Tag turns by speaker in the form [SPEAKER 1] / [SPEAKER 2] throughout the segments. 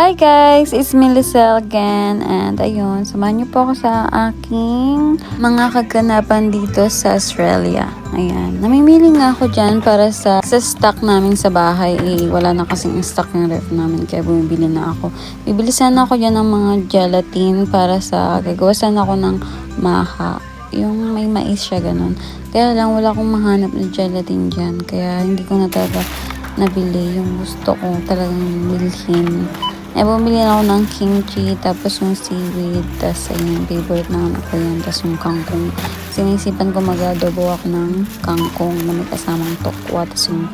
[SPEAKER 1] Hi guys! It's me Lizelle again and ayun, samahan niyo po ako sa aking mga kaganapan dito sa Australia. Ayan, namimili nga ako dyan para sa, sa stock namin sa bahay. Eh, wala na kasing stock yung ref namin kaya bumibili na ako. Bibili sana ako dyan ng mga gelatin para sa, gagawa sana ako ng maha. Yung may mais siya ganun. Kaya lang wala akong mahanap na gelatin dyan. Kaya hindi ko na talaga nabili yung gusto ko talagang bilhin. Eh, bumili na ako ng kimchi, tapos yung seaweed, tapos ayun, favorite na ako yan, tapos yung kangkong. Sinisipan ko mag-adobo ako ng kangkong na may kasamang tokwa, tapos yung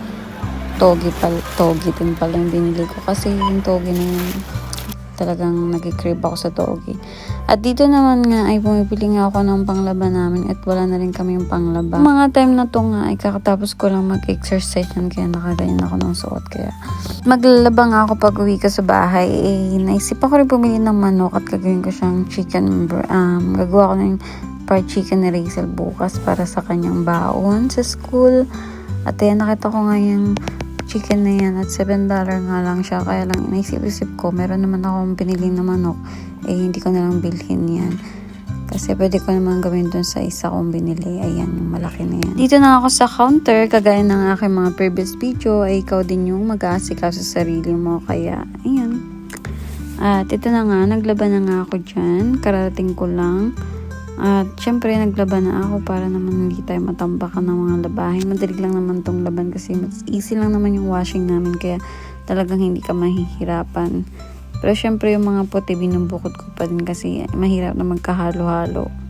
[SPEAKER 1] togi, pal togi din pala yung binili ko. Kasi yung togi na yun, talagang nag-crave ako sa togi. At dito naman nga ay bumibili nga ako ng panglaban namin at wala na rin kami yung panglaba. Mga time na to nga ay kakatapos ko lang mag-exercise yan kaya nakaganyan ako ng suot. Kaya maglalaba nga ako pag uwi ko sa bahay. Eh, naisipan ko rin bumili ng manok at gagawin ko siyang chicken, um, gagawa ko ng fried chicken ni Rachel bukas para sa kanyang baon sa school. At ayan, nakita ko nga yung chicken na yan at $7 nga lang siya. Kaya lang naisip-isip ko, meron naman akong pinili na manok. Eh, hindi ko na lang bilhin yan. Kasi pwede ko naman gawin dun sa isa kong binili. Ayan, yung malaki na yan. Dito na ako sa counter. Kagaya ng aking mga previous video, ay ikaw din yung mag-aasikaw sa sarili mo. Kaya, ayan. At ito na nga, naglaban na nga ako dyan. Karating ko lang. At syempre, naglaban na ako para naman hindi tayo matambakan ng mga labahin. Madali lang naman tong laban kasi mas easy lang naman yung washing namin. Kaya talagang hindi ka mahihirapan. Pero syempre, yung mga puti, binubukod ko pa din kasi mahirap na magkahalo-halo.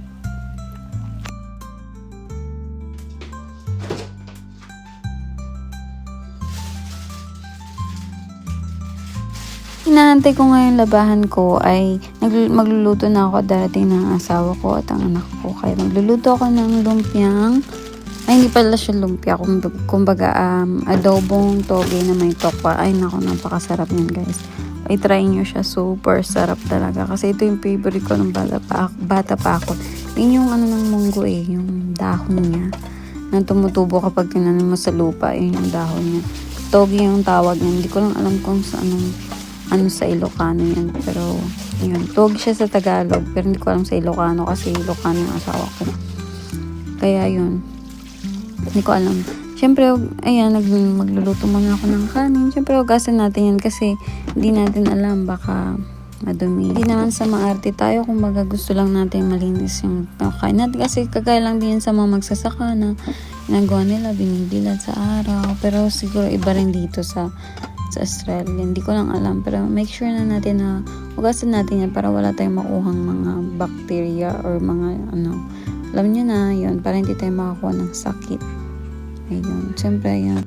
[SPEAKER 1] Hinahantay ko ngayon labahan ko ay magluluto na ako darating ng asawa ko at ang anak ko. Kaya magluluto ako ng lumpiang ay hindi pala siya lumpia. Kumbaga, um, adobong toge na may tokwa. Ay nako, napakasarap yan guys. Ay try nyo siya. Super sarap talaga. Kasi ito yung favorite ko ng bata pa, bata pa ako. Yun yung ano ng munggo eh. Yung dahon niya. Na tumutubo kapag tinanim mo sa lupa. Yun yung dahon niya. Toge yung tawag niya. Hindi ko lang alam kung sa anong ano sa Ilocano yan. Pero, yun. Tuwag siya sa Tagalog. Pero hindi ko alam sa Ilocano kasi Ilocano yung asawa ko. Kaya yun. Hindi ko alam. Siyempre, ayan, nag, magluluto muna ako ng kanin. Siyempre, hugasan natin yan kasi hindi natin alam. Baka madumi. Hindi naman sa maarte tayo. Kung baga gusto lang natin malinis yung kain natin. Kasi kagaya lang din sa mga magsasaka na ginagawa nila, binibilad sa araw. Pero siguro iba rin dito sa sa Australia. Hindi ko lang alam. Pero make sure na natin na hugasan natin yan para wala tayong makuhang mga bacteria or mga ano. Alam nyo na yun. Para hindi tayo makakuha ng sakit. Ayun. Siyempre, yan.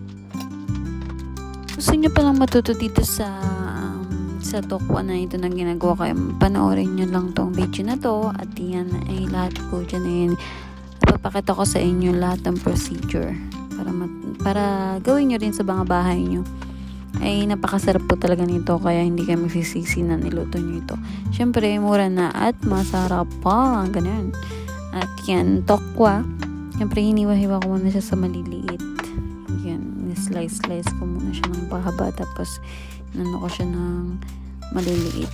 [SPEAKER 1] Gusto nyo palang matuto dito sa um, sa tokwa na ito na ginagawa kayo. Panoorin nyo lang tong video na to. At yan ay lahat po dyan ay ipapakita ko sa inyo lahat ng procedure para para gawin nyo rin sa mga bahay nyo ay napakasarap po talaga nito kaya hindi kayo magsisisi na niluto nyo ito. Siyempre, mura na at masarap pa. Ganun. At yan, tokwa. Siyempre, hiniwa-hiwa ko muna siya sa maliliit. Yan, slice-slice ko muna siya ng pahaba tapos nano ko siya ng maliliit.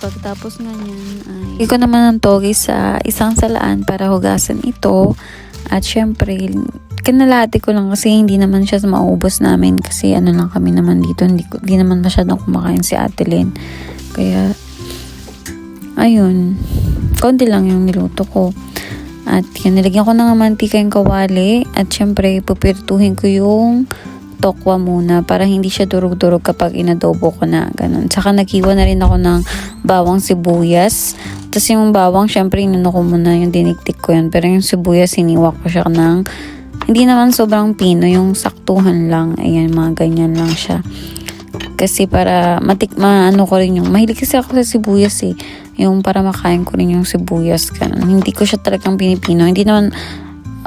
[SPEAKER 1] Pagtapos nga niyan ay hindi ko naman ng toge sa isang salaan para hugasan ito. At syempre, kinalati ko lang kasi hindi naman siya maubos namin kasi ano lang kami naman dito hindi, ko, hindi naman masyadong kumakain si Ate Lynn. Kaya ayun konti lang yung niluto ko. At yun, nilagyan ko ng mantika yung kawali. At syempre pupirtuhin ko yung tokwa muna para hindi siya durog-durog kapag inadobo ko na ganun. Saka naghiwa na rin ako ng bawang sibuyas. Tapos yung bawang syempre inano ko muna yung diniktik ko yun. Pero yung sibuyas hiniwa ko siya ng hindi naman sobrang pino, yung saktuhan lang. Ayan, mga ganyan lang siya. Kasi para matik ano ko rin yung mahilig kasi ako sa sibuyas eh. Yung para makain ko rin yung sibuyas ganun. Hindi ko siya talagang pinipino. Hindi naman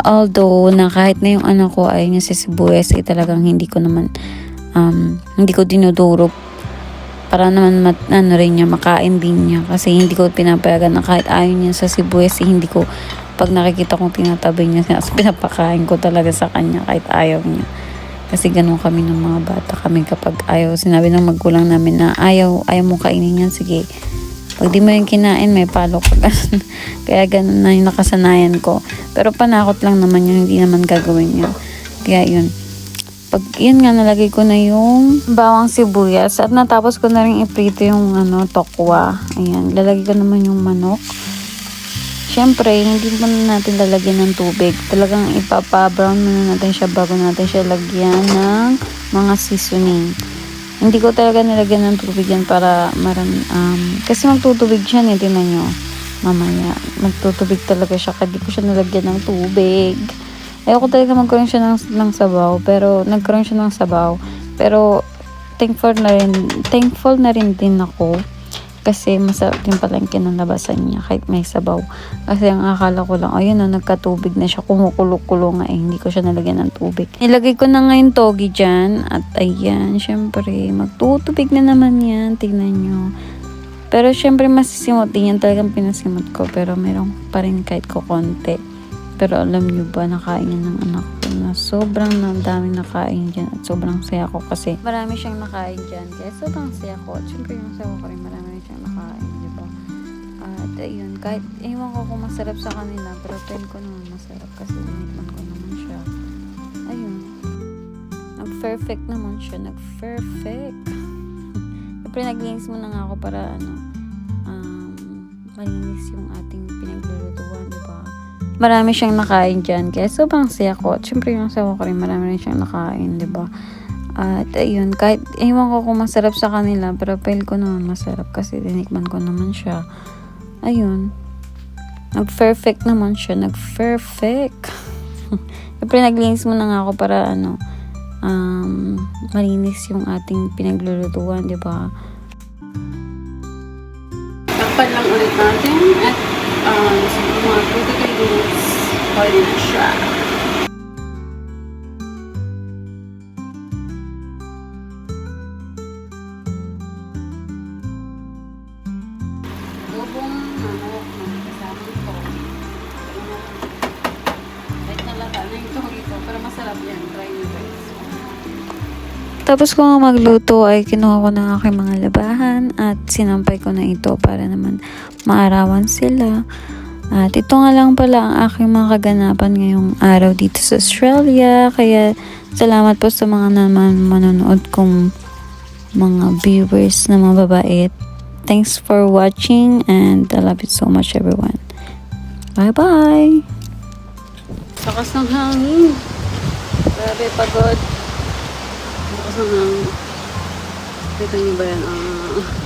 [SPEAKER 1] although na kahit na yung anak ko ay niya sa sibuyas eh talagang hindi ko naman um, hindi ko dinudurog para naman mat, ano rin niya makain din niya kasi hindi ko pinapayagan na kahit ayaw niya sa sibuyas eh, hindi ko pag nakikita kong tinatabi niya, pinapakain ko talaga sa kanya kahit ayaw niya. Kasi ganun kami ng mga bata kami kapag ayaw, sinabi ng magulang namin na ayaw, ayaw mo kainin yan, sige. Pag di mo yung kinain, may palo ka. Ganun. Kaya ganun na yung nakasanayan ko. Pero panakot lang naman yun, hindi naman gagawin yun. Kaya yun. Pag yun nga, nalagay ko na yung bawang sibuyas at natapos ko na rin iprito yung ano, tokwa. Ayan, lalagay ko naman yung manok. Siyempre, hindi mo na natin lalagyan ng tubig. Talagang ipapa-brown muna natin siya bago natin siya lagyan ng mga seasoning. Hindi ko talaga nilagyan ng tubig yan para marami, um, kasi magtutubig siya eh, tinan nyo. Mamaya, magtutubig talaga siya, kaya ko siya nilagyan ng tubig. Ayoko talaga magkaroon siya ng, ng sabaw, pero nagkaroon siya ng sabaw. Pero, thankful na rin, thankful na rin din ako kasi masarap din pala yung kinalabasan niya kahit may sabaw. Kasi ang akala ko lang, ayun na, nagkatubig na siya, kumukulo-kulo nga eh, hindi ko siya nalagyan ng tubig. Nilagay ko na ngayon togi dyan, at ayan, syempre, magtutubig na naman yan, tignan nyo. Pero syempre, masisimot din yan, talagang pinasimot ko, pero meron pa rin kahit ko konti. Pero alam nyo ba, nakain yan ng anak ko na sobrang daming nakain dyan at sobrang saya ko kasi marami siyang nakain dyan. Kaya sobrang saya ko. At syempre yung sawa ko rin, marami ayun, kahit ewan ko kung masarap sa kanila, pero pen ko naman masarap kasi tinikman ko naman siya. Ayun. Nag-perfect naman siya. Nag-perfect. Siyempre, naglinis mo na nga ako para ano, um, malinis yung ating pinaglulutuan, di ba? Marami siyang nakain dyan. Kaya sobrang saya ko. At syempre yung sawa ko rin, marami rin siyang nakain, di ba? At ayun, kahit ewan ko kung masarap sa kanila, pero feel ko naman masarap kasi tinikman ko naman siya. Ayun. Nag-perfect naman siya. Nag-perfect. Siyempre, naglinis mo na nga ako para ano, um, malinis yung ating pinaglulutuan, di ba? Takpan lang ulit natin at um, mga 2 to 3 minutes na siya. Yan. Try nyo. Tapos ko nga magluto ay kinuha ko ng aking mga labahan at sinampay ko na ito para naman maarawan sila. At ito nga lang pala ang aking mga kaganapan ngayong araw dito sa Australia. Kaya salamat po sa mga naman manonood kong mga viewers na mga babait. Thanks for watching and I love you so much everyone. Bye-bye! Sakas ng hangin. Grabe, pagod. Lakas ng hangin. Kita niyo ba yan? Ah.